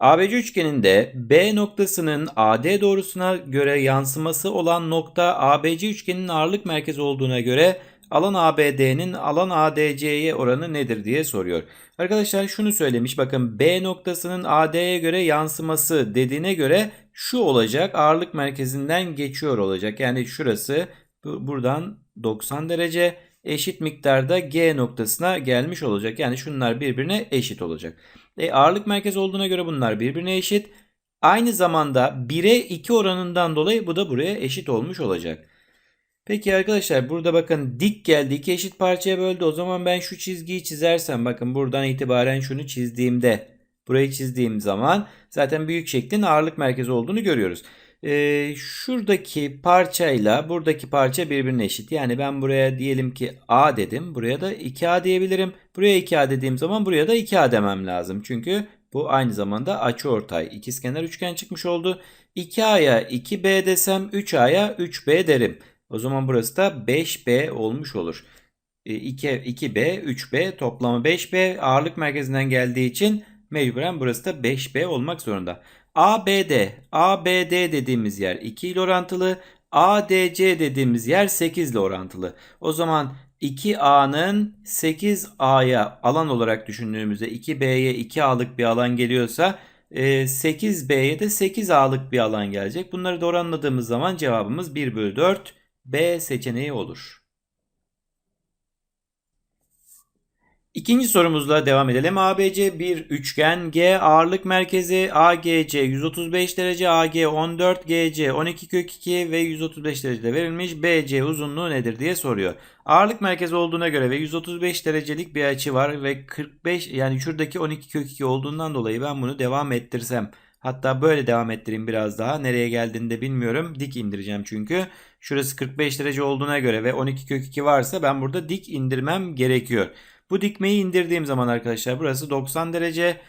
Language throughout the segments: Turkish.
ABC üçgeninde B noktasının AD doğrusuna göre yansıması olan nokta ABC üçgeninin ağırlık merkezi olduğuna göre alan ABD'nin alan ADC'ye oranı nedir diye soruyor. Arkadaşlar şunu söylemiş bakın B noktasının AD'ye göre yansıması dediğine göre şu olacak ağırlık merkezinden geçiyor olacak. Yani şurası bu- buradan 90 derece eşit miktarda G noktasına gelmiş olacak. Yani şunlar birbirine eşit olacak. E, ağırlık merkezi olduğuna göre bunlar birbirine eşit. Aynı zamanda 1'e 2 oranından dolayı bu da buraya eşit olmuş olacak. Peki arkadaşlar burada bakın dik geldi iki eşit parçaya böldü. O zaman ben şu çizgiyi çizersem bakın buradan itibaren şunu çizdiğimde burayı çizdiğim zaman zaten büyük şeklin ağırlık merkezi olduğunu görüyoruz. Ee, şuradaki parçayla buradaki parça birbirine eşit. Yani ben buraya diyelim ki A dedim. Buraya da 2A diyebilirim. Buraya 2A dediğim zaman buraya da 2A demem lazım. Çünkü bu aynı zamanda açıortay ikizkenar üçgen çıkmış oldu. 2A'ya 2B desem 3A'ya 3B derim. O zaman burası da 5B olmuş olur. E, 2, 2B, 3B toplamı 5B ağırlık merkezinden geldiği için mecburen burası da 5B olmak zorunda. ABD, ABD dediğimiz yer 2 ile orantılı. ADC dediğimiz yer 8 ile orantılı. O zaman 2A'nın 8A'ya alan olarak düşündüğümüzde 2B'ye 2A'lık bir alan geliyorsa e, 8B'ye de 8A'lık bir alan gelecek. Bunları da oranladığımız zaman cevabımız 1 bölü 4 B seçeneği olur. İkinci sorumuzla devam edelim. ABC bir üçgen. G ağırlık merkezi AGC 135 derece, AG 14, GC 12 kök 2 ve 135 derecede verilmiş. BC uzunluğu nedir diye soruyor. Ağırlık merkezi olduğuna göre ve 135 derecelik bir açı var ve 45 yani şuradaki 12 kök 2 olduğundan dolayı ben bunu devam ettirsem Hatta böyle devam ettireyim biraz daha. Nereye geldiğini de bilmiyorum. Dik indireceğim çünkü. Şurası 45 derece olduğuna göre ve 12 kök 2 varsa ben burada dik indirmem gerekiyor. Bu dikmeyi indirdiğim zaman arkadaşlar burası 90 derece.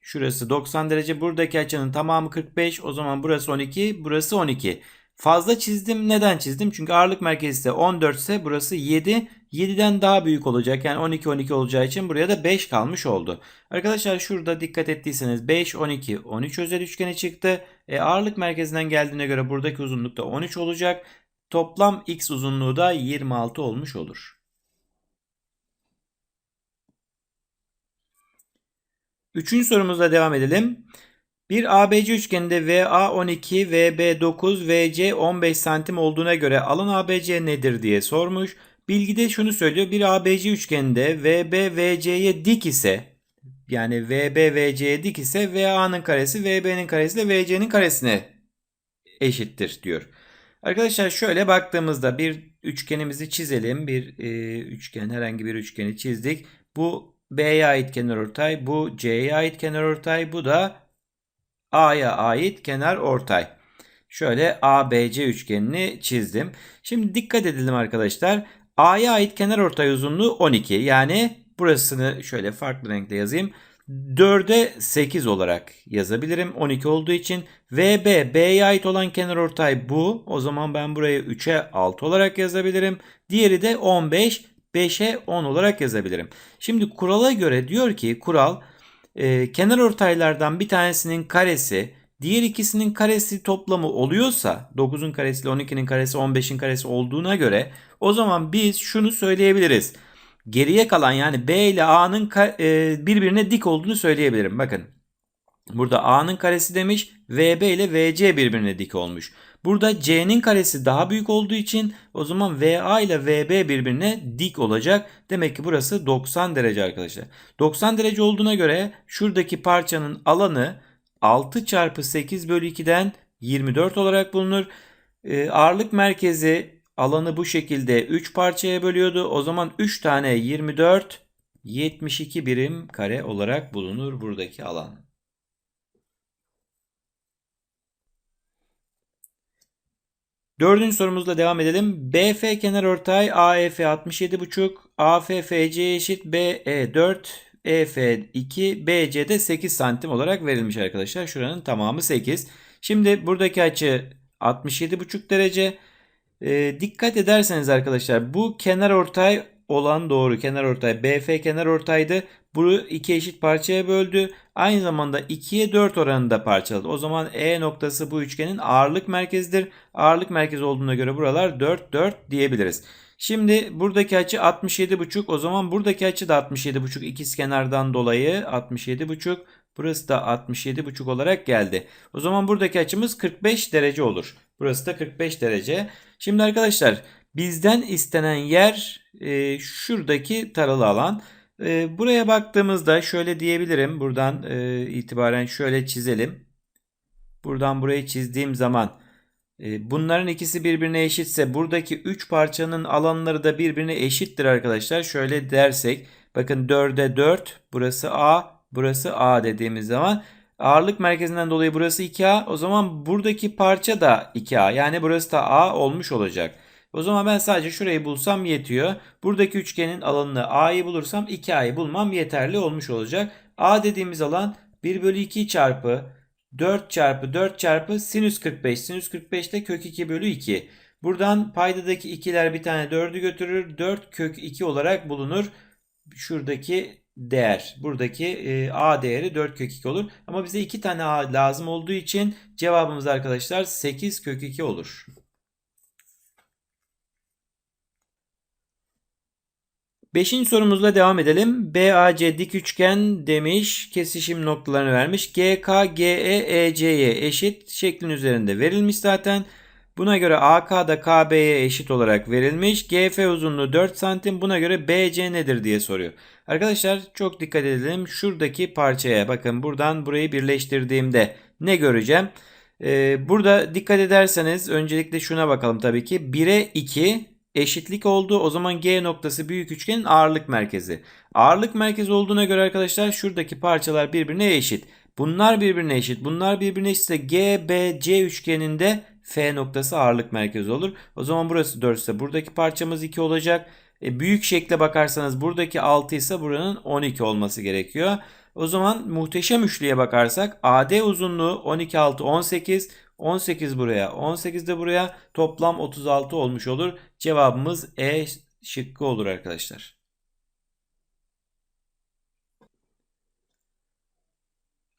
Şurası 90 derece. Buradaki açının tamamı 45. O zaman burası 12. Burası 12. Fazla çizdim. Neden çizdim? Çünkü ağırlık merkezi ise 14 ise burası 7. 7'den daha büyük olacak. Yani 12 12 olacağı için buraya da 5 kalmış oldu. Arkadaşlar şurada dikkat ettiyseniz 5 12 13 özel üçgeni çıktı. E, ağırlık merkezinden geldiğine göre buradaki uzunluk da 13 olacak. Toplam x uzunluğu da 26 olmuş olur. Üçüncü sorumuzla devam edelim. Bir ABC üçgeninde VA 12, VB 9, VC 15 santim olduğuna göre alan ABC nedir diye sormuş. Bilgide şunu söylüyor. Bir ABC üçgeninde VB VC'ye dik ise yani VB VC'ye dik ise VA'nın karesi VB'nin karesi ile VC'nin karesine eşittir diyor. Arkadaşlar şöyle baktığımızda bir üçgenimizi çizelim. Bir e, üçgen herhangi bir üçgeni çizdik. Bu B'ye ait kenarortay, bu C'ye ait kenarortay, bu da A'ya ait kenar ortay. Şöyle ABC üçgenini çizdim. Şimdi dikkat edelim arkadaşlar. A'ya ait kenar ortay uzunluğu 12. Yani burasını şöyle farklı renkle yazayım. 4'e 8 olarak yazabilirim. 12 olduğu için. VB B'ye ait olan kenar ortay bu. O zaman ben burayı 3'e 6 olarak yazabilirim. Diğeri de 15 5'e 10 olarak yazabilirim. Şimdi kurala göre diyor ki kural e, kenar ortaylardan bir tanesinin karesi diğer ikisinin karesi toplamı oluyorsa 9'un karesi ile 12'nin karesi 15'in karesi olduğuna göre o zaman biz şunu söyleyebiliriz. Geriye kalan yani B ile A'nın e, birbirine dik olduğunu söyleyebilirim. Bakın burada A'nın karesi demiş VB ile VC birbirine dik olmuş. Burada C'nin karesi daha büyük olduğu için o zaman VA ile VB birbirine dik olacak. Demek ki burası 90 derece arkadaşlar. 90 derece olduğuna göre şuradaki parçanın alanı 6 çarpı 8 bölü 2'den 24 olarak bulunur. E, ağırlık merkezi alanı bu şekilde 3 parçaya bölüyordu. O zaman 3 tane 24 72 birim kare olarak bulunur buradaki alan. Dördüncü sorumuzla devam edelim. BF kenarortay AEF 67,5, AFFC eşit BE 4, EF 2, BC de 8 santim olarak verilmiş arkadaşlar. Şuranın tamamı 8. Şimdi buradaki açı 67,5 derece. E, dikkat ederseniz arkadaşlar bu kenar ortay olan doğru kenar ortay. BF kenar ortaydı. Bunu iki eşit parçaya böldü. Aynı zamanda 2'ye 4 oranında parçaladı. O zaman E noktası bu üçgenin ağırlık merkezidir. Ağırlık merkezi olduğuna göre buralar 4 4 diyebiliriz. Şimdi buradaki açı 67,5. O zaman buradaki açı da 67,5 ikiz kenardan dolayı 67,5. Burası da 67,5 olarak geldi. O zaman buradaki açımız 45 derece olur. Burası da 45 derece. Şimdi arkadaşlar bizden istenen yer e, şuradaki taralı alan. E, buraya baktığımızda şöyle diyebilirim. Buradan e, itibaren şöyle çizelim. Buradan burayı çizdiğim zaman e, bunların ikisi birbirine eşitse buradaki 3 parçanın alanları da birbirine eşittir arkadaşlar. Şöyle dersek bakın 4'e 4 burası A burası A dediğimiz zaman ağırlık merkezinden dolayı burası 2A o zaman buradaki parça da 2A yani burası da A olmuş olacak. O zaman ben sadece şurayı bulsam yetiyor. Buradaki üçgenin alanını A'yı bulursam 2A'yı bulmam yeterli olmuş olacak. A dediğimiz alan 1 bölü 2 çarpı 4 çarpı 4 çarpı sinüs 45. Sinüs 45 de kök 2 bölü 2. Buradan paydadaki ikiler bir tane 4'ü götürür. 4 kök 2 olarak bulunur. Şuradaki değer. Buradaki e, A değeri 4 kök 2 olur. Ama bize 2 tane A lazım olduğu için cevabımız arkadaşlar 8 kök 2 olur. Beşinci sorumuzla devam edelim. BAC dik üçgen demiş. Kesişim noktalarını vermiş. GK, GE, EC'ye eşit şeklin üzerinde verilmiş zaten. Buna göre AK da KB'ye eşit olarak verilmiş. GF uzunluğu 4 santim. Buna göre BC nedir diye soruyor. Arkadaşlar çok dikkat edelim. Şuradaki parçaya bakın buradan burayı birleştirdiğimde ne göreceğim? Ee, burada dikkat ederseniz öncelikle şuna bakalım tabii ki. 1'e 2 eşitlik oldu. O zaman G noktası büyük üçgenin ağırlık merkezi. Ağırlık merkezi olduğuna göre arkadaşlar şuradaki parçalar birbirine eşit. Bunlar birbirine eşit. Bunlar birbirine eşitse GBC üçgeninde F noktası ağırlık merkezi olur. O zaman burası 4 ise buradaki parçamız 2 olacak. E, büyük şekle bakarsanız buradaki 6 ise buranın 12 olması gerekiyor. O zaman muhteşem üçlüye bakarsak AD uzunluğu 12 6 18 18 buraya 18 de buraya toplam 36 olmuş olur. Cevabımız E şıkkı olur arkadaşlar.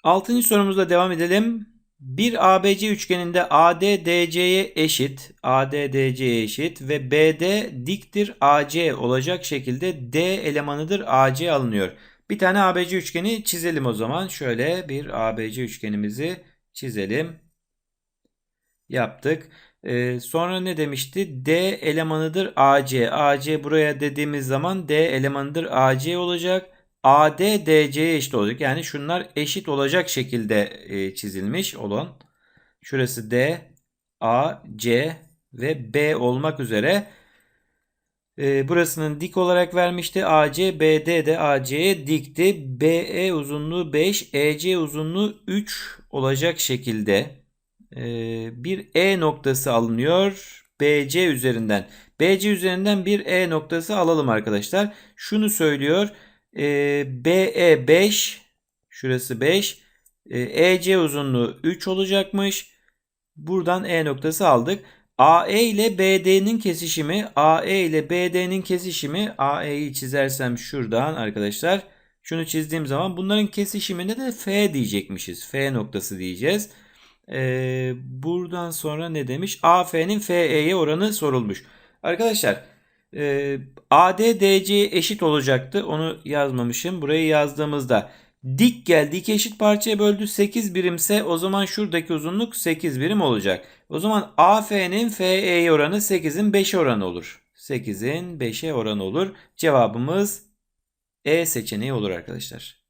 Altıncı sorumuzla devam edelim. Bir ABC üçgeninde AD DC'ye eşit, AD DC'ye eşit ve BD diktir AC olacak şekilde D elemanıdır AC alınıyor. Bir tane ABC üçgeni çizelim o zaman. Şöyle bir ABC üçgenimizi çizelim. Yaptık. Ee, sonra ne demişti? D elemanıdır AC. AC buraya dediğimiz zaman D elemanıdır AC olacak. AD DC'ye eşit olacak. Yani şunlar eşit olacak şekilde e, çizilmiş olan. Şurası D, A, C ve B olmak üzere. E, burasının dik olarak vermişti. AC, BD de AC'ye dikti. BE uzunluğu 5, EC uzunluğu 3 olacak şekilde bir E noktası alınıyor. BC üzerinden. BC üzerinden bir E noktası alalım arkadaşlar. Şunu söylüyor. E, BE 5 şurası 5 e, EC uzunluğu 3 olacakmış. Buradan E noktası aldık. AE ile BD'nin kesişimi AE ile BD'nin kesişimi AE'yi çizersem şuradan arkadaşlar şunu çizdiğim zaman bunların kesişiminde de F diyecekmişiz. F noktası diyeceğiz. Ee, buradan sonra ne demiş? AF'nin FE'ye oranı sorulmuş. Arkadaşlar e, AD DC'ye eşit olacaktı. Onu yazmamışım. Burayı yazdığımızda dik geldi. iki eşit parçaya böldü. 8 birimse o zaman şuradaki uzunluk 8 birim olacak. O zaman AF'nin FE'ye oranı 8'in 5'e oranı olur. 8'in 5'e oranı olur. Cevabımız E seçeneği olur arkadaşlar.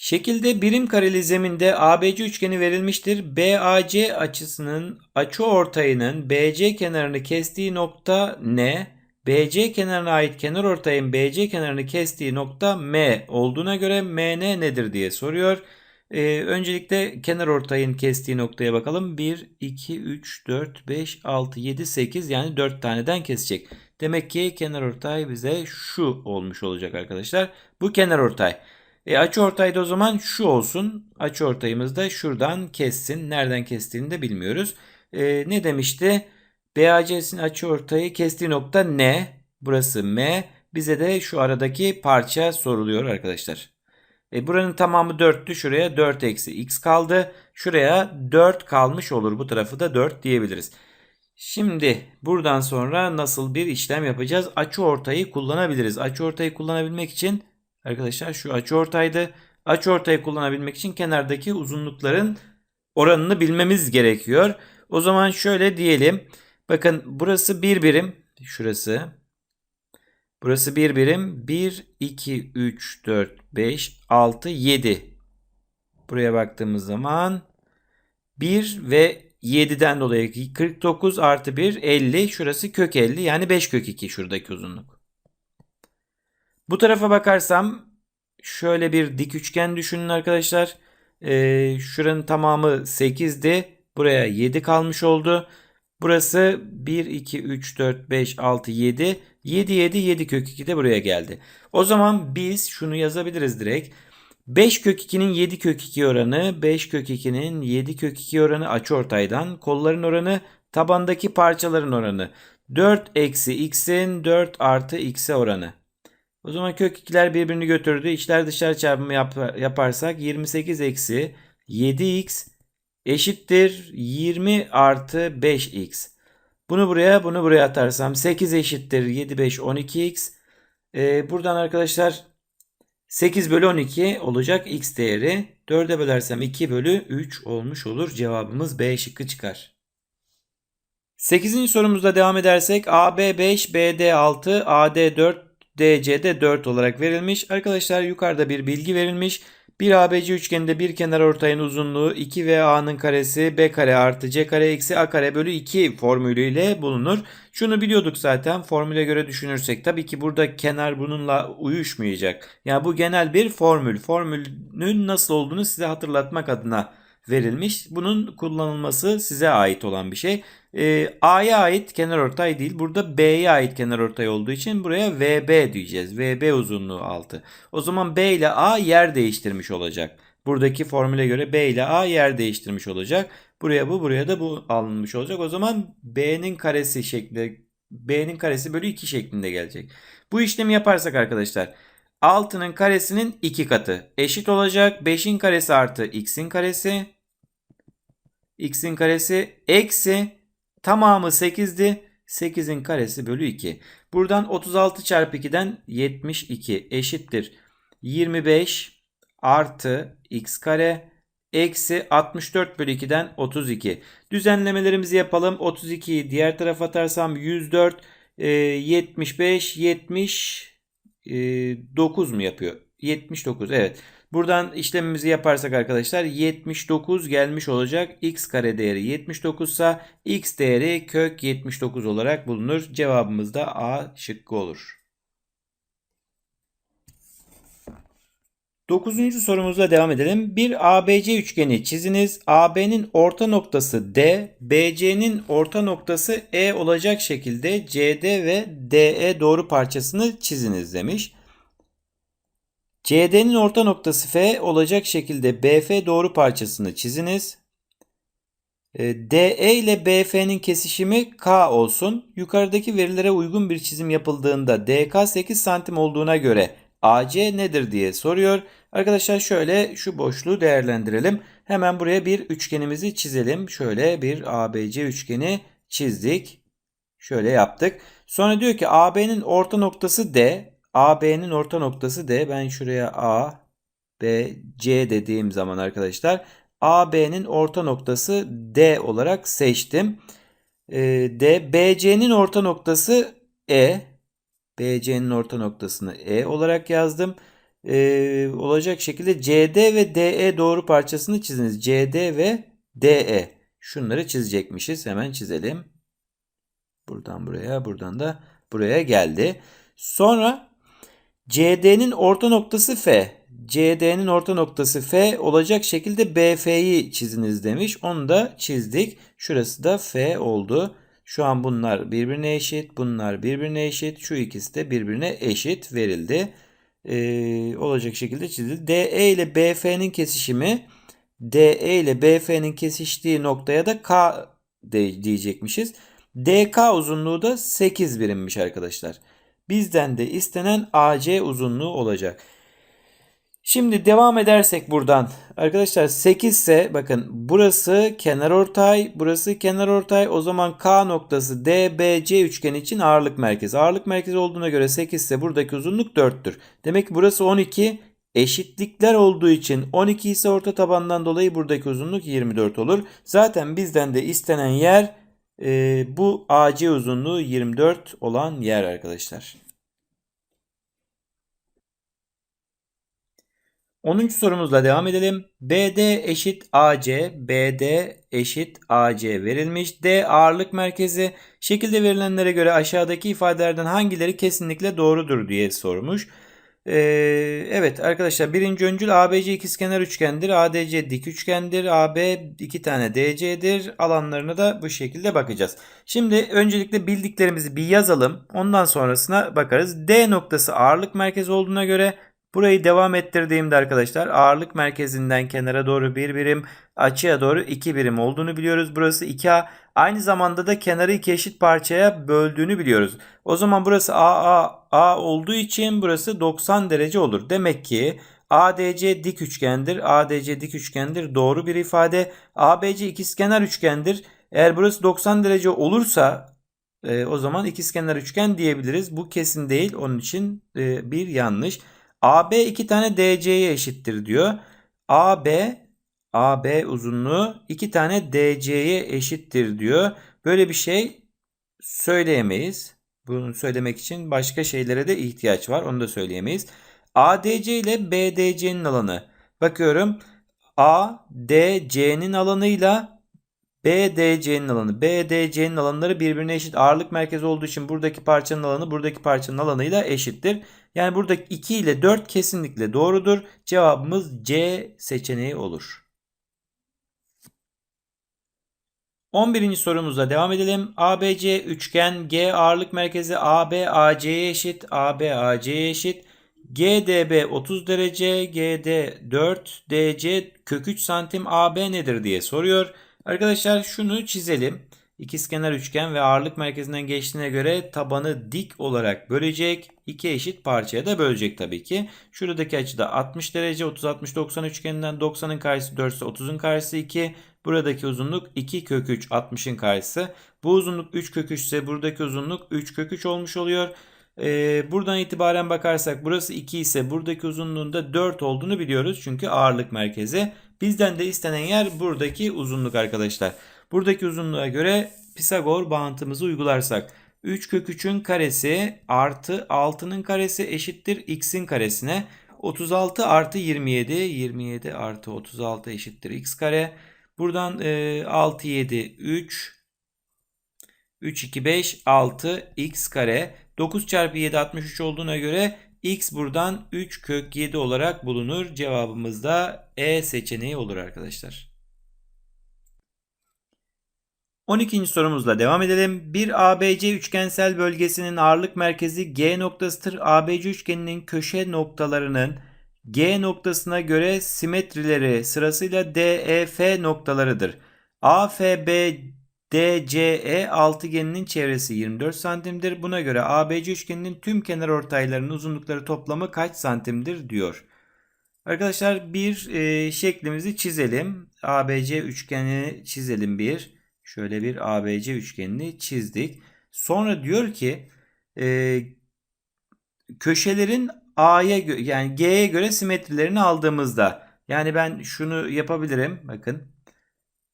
Şekilde birim kareli zeminde ABC üçgeni verilmiştir. BAC açısının açı ortayının BC kenarını kestiği nokta N, BC kenarına ait kenar ortayın BC kenarını kestiği nokta M olduğuna göre MN nedir diye soruyor. Ee, öncelikle kenar ortayın kestiği noktaya bakalım. 1, 2, 3, 4, 5, 6, 7, 8 yani 4 taneden kesecek. Demek ki kenar ortay bize şu olmuş olacak arkadaşlar. Bu kenar ortay. E, açı ortayda o zaman şu olsun. Açı ortayımız da şuradan kessin. Nereden kestiğini de bilmiyoruz. E, ne demişti? BAC'sin açıortayı kestiği nokta ne? Burası M. Bize de şu aradaki parça soruluyor arkadaşlar. E buranın tamamı 4'tü. Şuraya 4 eksi x kaldı. Şuraya 4 kalmış olur. Bu tarafı da 4 diyebiliriz. Şimdi buradan sonra nasıl bir işlem yapacağız? Açıortayı kullanabiliriz. Açıortayı kullanabilmek için arkadaşlar şu açıortaydı. Açıortayı kullanabilmek için kenardaki uzunlukların oranını bilmemiz gerekiyor. O zaman şöyle diyelim. Bakın burası bir birim. Şurası. Burası bir birim. 1, 2, 3, 4, 5, 6, 7. Buraya baktığımız zaman 1 ve 7'den dolayı 49 artı 1 50. Şurası kök 50 yani 5 kök 2 şuradaki uzunluk. Bu tarafa bakarsam şöyle bir dik üçgen düşünün arkadaşlar. Ee, şuranın tamamı 8'di. Buraya 7 kalmış oldu. Burası 1, 2, 3, 4, 5, 6, 7. 7, 7, 7 kök 2 de buraya geldi. O zaman biz şunu yazabiliriz direkt. 5 kök 2'nin 7 kök 2 oranı, 5 kök 2'nin 7 kök 2 oranı açıortaydan, kolların oranı, tabandaki parçaların oranı. 4 eksi x'in 4 artı x'e oranı. O zaman kök 2'ler birbirini götürdü. İçler dışlar çarpımı yap yaparsak 28 eksi 7x eşittir 20 artı 5x. Bunu buraya bunu buraya atarsam 8 eşittir 7 5 12x. Ee, buradan arkadaşlar 8 bölü 12 olacak x değeri. 4'e bölersem 2 bölü 3 olmuş olur. Cevabımız B şıkkı çıkar. 8. sorumuzda devam edersek AB 5, BD 6, AD 4, DC'de 4 olarak verilmiş. Arkadaşlar yukarıda bir bilgi verilmiş. Bir ABC üçgeninde bir kenar ortayın uzunluğu 2 ve A'nın karesi B kare artı C kare eksi A kare bölü 2 formülüyle bulunur. Şunu biliyorduk zaten formüle göre düşünürsek. Tabii ki burada kenar bununla uyuşmayacak. Yani bu genel bir formül. Formülün nasıl olduğunu size hatırlatmak adına verilmiş. Bunun kullanılması size ait olan bir şey. E, A'ya ait kenarortay değil. Burada B'ye ait kenarortay olduğu için buraya VB diyeceğiz. VB uzunluğu 6. O zaman B ile A yer değiştirmiş olacak. Buradaki formüle göre B ile A yer değiştirmiş olacak. Buraya bu, buraya da bu alınmış olacak. O zaman B'nin karesi şeklinde B'nin karesi bölü 2 şeklinde gelecek. Bu işlemi yaparsak arkadaşlar 6'nın karesinin 2 katı eşit olacak. 5'in karesi artı x'in karesi x'in karesi eksi tamamı 8'di. 8'in karesi bölü 2. Buradan 36 çarpı 2'den 72 eşittir. 25 artı x kare eksi 64 bölü 2'den 32. Düzenlemelerimizi yapalım. 32'yi diğer tarafa atarsam 104 75 79 mu yapıyor? 79 evet. Buradan işlemimizi yaparsak arkadaşlar 79 gelmiş olacak. X kare değeri 79 ise X değeri kök 79 olarak bulunur. Cevabımız da A şıkkı olur. Dokuzuncu sorumuzla devam edelim. Bir ABC üçgeni çiziniz. AB'nin orta noktası D, BC'nin orta noktası E olacak şekilde CD ve DE doğru parçasını çiziniz demiş. CD'nin orta noktası F olacak şekilde BF doğru parçasını çiziniz. E, DE ile BF'nin kesişimi K olsun. Yukarıdaki verilere uygun bir çizim yapıldığında DK 8 santim olduğuna göre AC nedir diye soruyor. Arkadaşlar şöyle şu boşluğu değerlendirelim. Hemen buraya bir üçgenimizi çizelim. Şöyle bir ABC üçgeni çizdik. Şöyle yaptık. Sonra diyor ki AB'nin orta noktası D. AB'nin orta noktası D. Ben şuraya A, B, C dediğim zaman arkadaşlar AB'nin orta noktası D olarak seçtim. Ee, D, BC'nin orta noktası E. BC'nin orta noktasını E olarak yazdım. Ee, olacak şekilde CD ve DE doğru parçasını çiziniz. CD ve DE. Şunları çizecekmişiz. Hemen çizelim. Buradan buraya, buradan da buraya geldi. Sonra CD'nin orta noktası F. CD'nin orta noktası F olacak şekilde BF'yi çiziniz demiş. Onu da çizdik. Şurası da F oldu. Şu an bunlar birbirine eşit. Bunlar birbirine eşit. Şu ikisi de birbirine eşit verildi. Ee, olacak şekilde çizildi. DE ile BF'nin kesişimi DE ile BF'nin kesiştiği noktaya da K diyecekmişiz. DK uzunluğu da 8 birimmiş arkadaşlar. Bizden de istenen AC uzunluğu olacak. Şimdi devam edersek buradan. Arkadaşlar 8 ise bakın burası kenarortay, burası kenarortay. O zaman K noktası DBC üçgeni için ağırlık merkezi. Ağırlık merkezi olduğuna göre 8 ise buradaki uzunluk 4'tür. Demek ki burası 12. Eşitlikler olduğu için 12 ise orta tabandan dolayı buradaki uzunluk 24 olur. Zaten bizden de istenen yer e, bu AC uzunluğu 24 olan yer arkadaşlar. 10. sorumuzla devam edelim. BD eşit AC, BD eşit AC verilmiş. D ağırlık merkezi. Şekilde verilenlere göre aşağıdaki ifadelerden hangileri kesinlikle doğrudur diye sormuş. Ee, evet arkadaşlar birinci öncül ABC ikizkenar üçgendir. ADC dik üçgendir. AB iki tane DC'dir. Alanlarına da bu şekilde bakacağız. Şimdi öncelikle bildiklerimizi bir yazalım. Ondan sonrasına bakarız. D noktası ağırlık merkezi olduğuna göre Burayı devam ettirdiğimde arkadaşlar ağırlık merkezinden kenara doğru bir birim, açıya doğru iki birim olduğunu biliyoruz. Burası 2A. Aynı zamanda da kenarı iki eşit parçaya böldüğünü biliyoruz. O zaman burası AA A olduğu için burası 90 derece olur. Demek ki ADC dik üçgendir. ADC dik üçgendir. Doğru bir ifade. ABC ikizkenar üçgendir. Eğer burası 90 derece olursa e, o zaman ikizkenar üçgen diyebiliriz. Bu kesin değil. Onun için e, bir yanlış. AB iki tane DC'ye eşittir diyor. AB AB uzunluğu iki tane DC'ye eşittir diyor. Böyle bir şey söyleyemeyiz. Bunu söylemek için başka şeylere de ihtiyaç var. Onu da söyleyemeyiz. ADC ile BDC'nin alanı. Bakıyorum. ADC'nin alanıyla BDC'nin alanı. BDC'nin alanları birbirine eşit. Ağırlık merkezi olduğu için buradaki parçanın alanı buradaki parçanın alanıyla eşittir. Yani buradaki 2 ile 4 kesinlikle doğrudur. Cevabımız C seçeneği olur. 11. sorumuzla devam edelim. ABC üçgen G ağırlık merkezi AB AC'ye eşit. AB eşit. GDB 30 derece, GD 4, DC kök 3 santim AB nedir diye soruyor. Arkadaşlar şunu çizelim. İkizkenar üçgen ve ağırlık merkezinden geçtiğine göre tabanı dik olarak bölecek. iki eşit parçaya da bölecek tabii ki. Şuradaki açı da 60 derece. 30 60 90 üçgeninden 90'ın karşısı 4 ise 30'un karşısı 2. Buradaki uzunluk 2 kök 3 60'ın karşısı. Bu uzunluk 3 kök 3 ise buradaki uzunluk 3 kök 3 olmuş oluyor. Ee, buradan itibaren bakarsak burası 2 ise buradaki uzunluğunda 4 olduğunu biliyoruz. Çünkü ağırlık merkezi. Bizden de istenen yer buradaki uzunluk arkadaşlar. Buradaki uzunluğa göre Pisagor bağıntımızı uygularsak 3 kök 3'ün karesi artı 6'nın karesi eşittir x'in karesine. 36 artı 27 27 artı 36 eşittir x kare. Buradan e, 6 7 3 3 2 5 6 x kare 9 çarpı 7 63 olduğuna göre x buradan 3 kök 7 olarak bulunur. Cevabımız da E seçeneği olur arkadaşlar. 12. sorumuzla devam edelim. Bir ABC üçgensel bölgesinin ağırlık merkezi G noktasıdır. ABC üçgeninin köşe noktalarının G noktasına göre simetrileri sırasıyla DEF noktalarıdır. AFB DCE altıgeninin çevresi 24 santimdir. Buna göre ABC üçgeninin tüm kenar ortaylarının uzunlukları toplamı kaç santimdir diyor. Arkadaşlar bir e, şeklimizi çizelim. ABC üçgeni çizelim bir. Şöyle bir ABC üçgenini çizdik. Sonra diyor ki e, köşelerin A'ya yani G'ye göre simetrilerini aldığımızda yani ben şunu yapabilirim. Bakın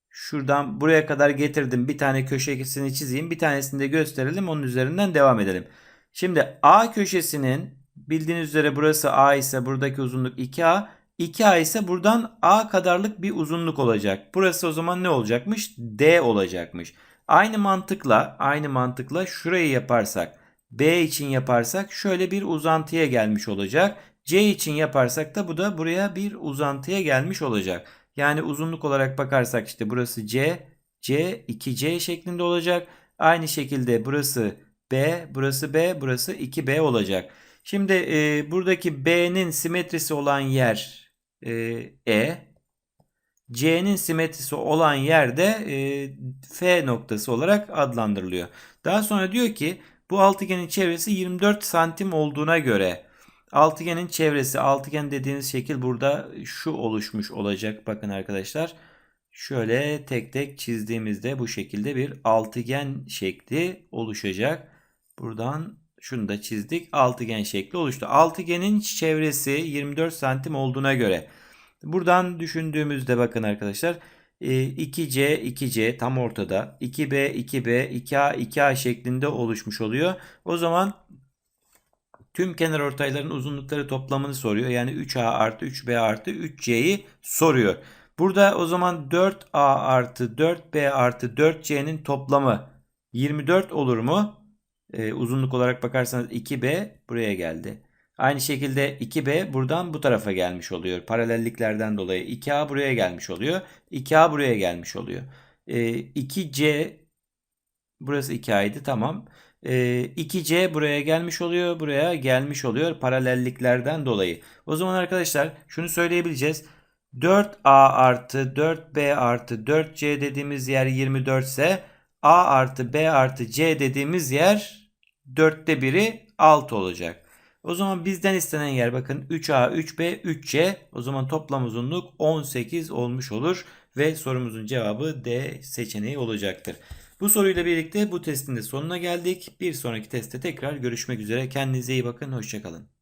şuradan buraya kadar getirdim. Bir tane köşesini çizeyim. Bir tanesini de gösterelim. Onun üzerinden devam edelim. Şimdi A köşesinin bildiğiniz üzere burası A ise buradaki uzunluk 2A. 2A ise buradan A kadarlık bir uzunluk olacak. Burası o zaman ne olacakmış? D olacakmış. Aynı mantıkla, aynı mantıkla şurayı yaparsak, B için yaparsak şöyle bir uzantıya gelmiş olacak. C için yaparsak da bu da buraya bir uzantıya gelmiş olacak. Yani uzunluk olarak bakarsak işte burası C, C 2C şeklinde olacak. Aynı şekilde burası B, burası B, burası 2B olacak. Şimdi e, buradaki B'nin simetrisi olan yer e, e. C'nin simetrisi olan yerde e, F noktası olarak adlandırılıyor. Daha sonra diyor ki bu altıgenin çevresi 24 santim olduğuna göre altıgenin çevresi altıgen dediğiniz şekil burada şu oluşmuş olacak. Bakın arkadaşlar şöyle tek tek çizdiğimizde bu şekilde bir altıgen şekli oluşacak. Buradan şunu da çizdik. Altıgen şekli oluştu. Altıgenin çevresi 24 santim olduğuna göre buradan düşündüğümüzde bakın arkadaşlar 2C 2C tam ortada 2B 2B 2A 2A şeklinde oluşmuş oluyor. O zaman tüm kenar ortayların uzunlukları toplamını soruyor. Yani 3A artı 3B artı 3C'yi soruyor. Burada o zaman 4A artı 4B artı 4C'nin toplamı 24 olur mu? Ee, uzunluk olarak bakarsanız 2B buraya geldi. Aynı şekilde 2B buradan bu tarafa gelmiş oluyor. Paralelliklerden dolayı 2A buraya gelmiş oluyor. 2A buraya gelmiş oluyor. Ee, 2C burası 2A'ydı tamam. Ee, 2C buraya gelmiş oluyor. Buraya gelmiş oluyor paralelliklerden dolayı. O zaman arkadaşlar şunu söyleyebileceğiz. 4A artı 4B artı 4C dediğimiz yer 24 ise A artı B artı C dediğimiz yer 4'te biri 6 olacak. O zaman bizden istenen yer bakın 3A, 3B, 3C. O zaman toplam uzunluk 18 olmuş olur ve sorumuzun cevabı D seçeneği olacaktır. Bu soruyla birlikte bu testin de sonuna geldik. Bir sonraki testte tekrar görüşmek üzere. Kendinize iyi bakın. Hoşçakalın.